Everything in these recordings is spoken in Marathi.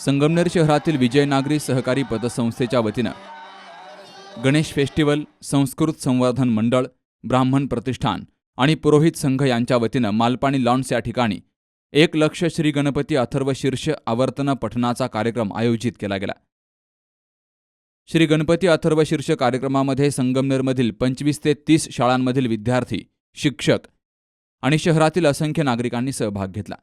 संगमनेर शहरातील विजयनागरी सहकारी पतसंस्थेच्या वतीनं गणेश फेस्टिवल संस्कृत संवर्धन मंडळ ब्राह्मण प्रतिष्ठान आणि पुरोहित संघ यांच्या वतीनं मालपाणी लॉन्स या ठिकाणी एक लक्ष श्री गणपती अथर्व शीर्ष आवर्तन पठणाचा कार्यक्रम आयोजित केला गेला. श्री गणपती अथर्व शीर्ष कार्यक्रमामध्ये संगमनेरमधील पंचवीस ते तीस शाळांमधील विद्यार्थी शिक्षक आणि शहरातील असंख्य नागरिकांनी सहभाग घेतला.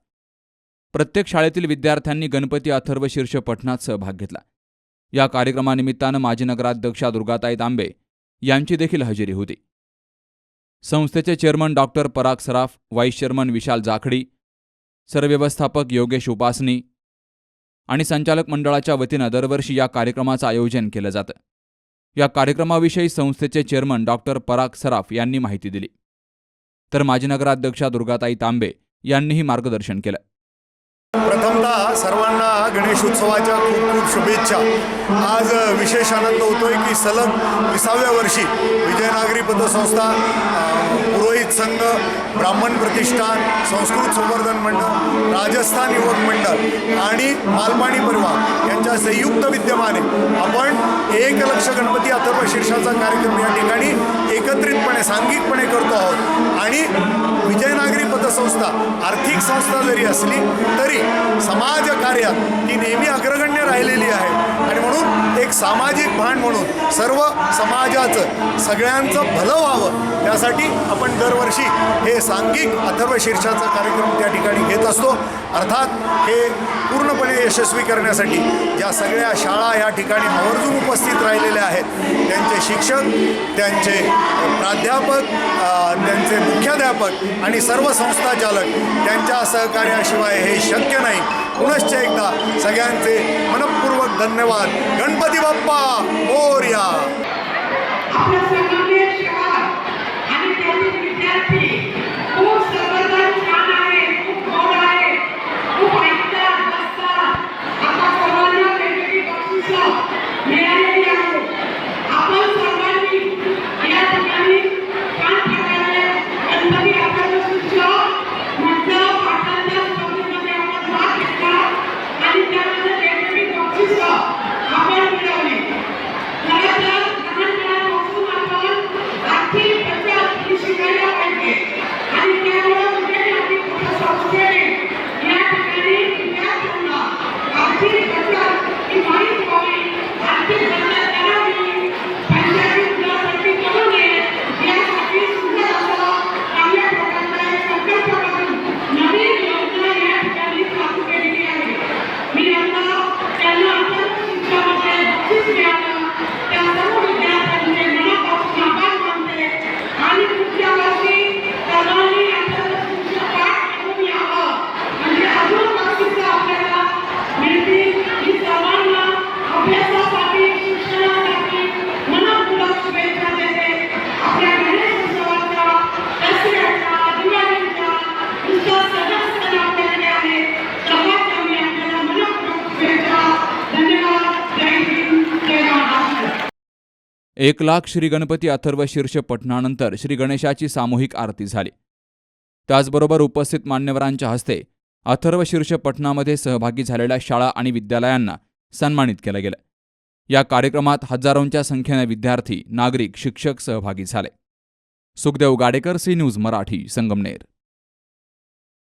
प्रत्येक शाळेतील विद्यार्थ्यांनी गणपती अथर्व शीर्ष पठणात सहभाग घेतला. या कार्यक्रमानिमित्तानं माजी नगराध्यक्षा दुर्गाताई तांबे यांची देखील हजेरी होती. संस्थेचे chairman doctor Parag Saraf vice chairman Vishal Jakhadi सरव्यवस्थापक Yogesh Upasani आणि संचालक मंडळाच्या वतीनं दरवर्षी या कार्यक्रमाचं आयोजन केलं जातं. या कार्यक्रमाविषयी संस्थेचे चेअरमन डॉक्टर पराग सराफ यांनी माहिती दिली. तर माजी नगराध्यक्षा दुर्गाताई तांबे यांनीही मार्गदर्शन केलं. प्रथमतः सर्वांना गणेश उत्सवाच्या खूप खूप शुभेच्छा. आज विशेष आनंद होतोय की सलग विसाव्या वर्षी विजयनागरी पतसंस्था पुरोहित संघ ब्राह्मण प्रतिष्ठान संस्कृत संवर्धन मंडळ राजस्थान युवक मंडळ आणि मालपाणी परिवार यांच्या संयुक्त विद्यमाने आपण एक लक्ष गणपती अथर्व शीर्षाचा कार्यक्रम या ठिकाणी एकत्रितपणे सांघिकपणे करतो आहोत. आणि विजयनागरी पतसंस्था आर्थिक संस्था जरी असली तरी समाज कार्यात ती नेहमी अग्रगण्य राहिलेली आहे. आणि म्हणून एक सामाजिक भान म्हणून सर्व समाजाचं सगळ्यांचं भलं व्हावं त्यासाठी आपण दरवर्षी हे सांघिक अथर्व शीर्षाचा कार्यक्रम त्या ठिकाणी घेत असतो. अर्थात हे पूर्णपणे यशस्वी करण्यासाठी ज्या सगळ्या शाळा या ठिकाणी आवर्जून उपस्थित राहिलेल्या आहेत त्यांचे शिक्षक त्यांचे प्राध्यापक त्यांचे मुख्याध्यापक आणि सर्व संस्थाचालक त्यांच्या सहकार्याशिवाय हे शक्य नाही. पुनश्च एकदा सगळ्यांचे मनपूर्वक धन्यवाद. गणपती बाप्पा मोर्या आपलं संगमनेर शहर आणि त्यातील विद्यार्थी खूप समर्थ छान आहे खूप गोड आहे खूप ऐकतात बसतात आता सर्वांना वेगवेगळी बक्षिसं मिळालेली आहेत आपण सर्वांनी या ठिकाणी छान प्रकारे गणपती अकराशेच्या म्हटलं पाठांच्या स्पर्धेमध्ये आपण भाग घेतला आणि त्यामध्ये वेगवेगळी बक्षिसं आपण मिळवली खरं तर लहानपणापासून आपण आर्थिक बचत ही शिकायला पाहिजे आणि त्यामुळे विजयनागरी संस्थेने या ठिकाणी विद्यार्थ्यांना आर्थिक बचत ही माहीत व्हावी आर्थिक बचत करावी पैशाची मुलासाठी करू नये यासाठी सुंदर असं चांगल्या प्रकारचा एक संकल्प करून नवीन योजना या ठिकाणी लागू केलेली आहे मी यांना त्यांना अत्यंत शिक्षणामध्ये बक्षीस मिळालं त्या सर्व विद्यार्थ्यांचे मनापासून आभार मानते आणि पुढच्या वर्षी सर्वांनी आपल्याला शिक्षण पाठ करून यावं म्हणजे अजून बक्षिसं आपल्याला मिळतील ही सर्वांना अभ्यासासाठी शिक्षणासाठी मनपूर्वक शुभेच्छा देते आपल्या गणेश उत्सवाच्या दसऱ्याच्या दिवाळीच्या उत्सव सगळं सण आपल्याकडे आहे सर्वांच्या मी आपल्याला मनपूर्वक शुभेच्छा धन्यवाद जय हिंद जय महाराष्ट्र एक लाख श्री गणपती अथर्व शीर्ष पठणानंतर श्री गणेशाची सामूहिक आरती झाली. त्याचबरोबर उपस्थित मान्यवरांच्या हस्ते अथर्व शीर्ष पठणामध्ये सहभागी झालेल्या शाळा आणि विद्यालयांना सन्मानित केलं गेलं. या कार्यक्रमात हजारोंच्या संख्येने विद्यार्थी नागरिक शिक्षक सहभागी झाले. Sukhdev Gadekar C news Marathi Sangamner.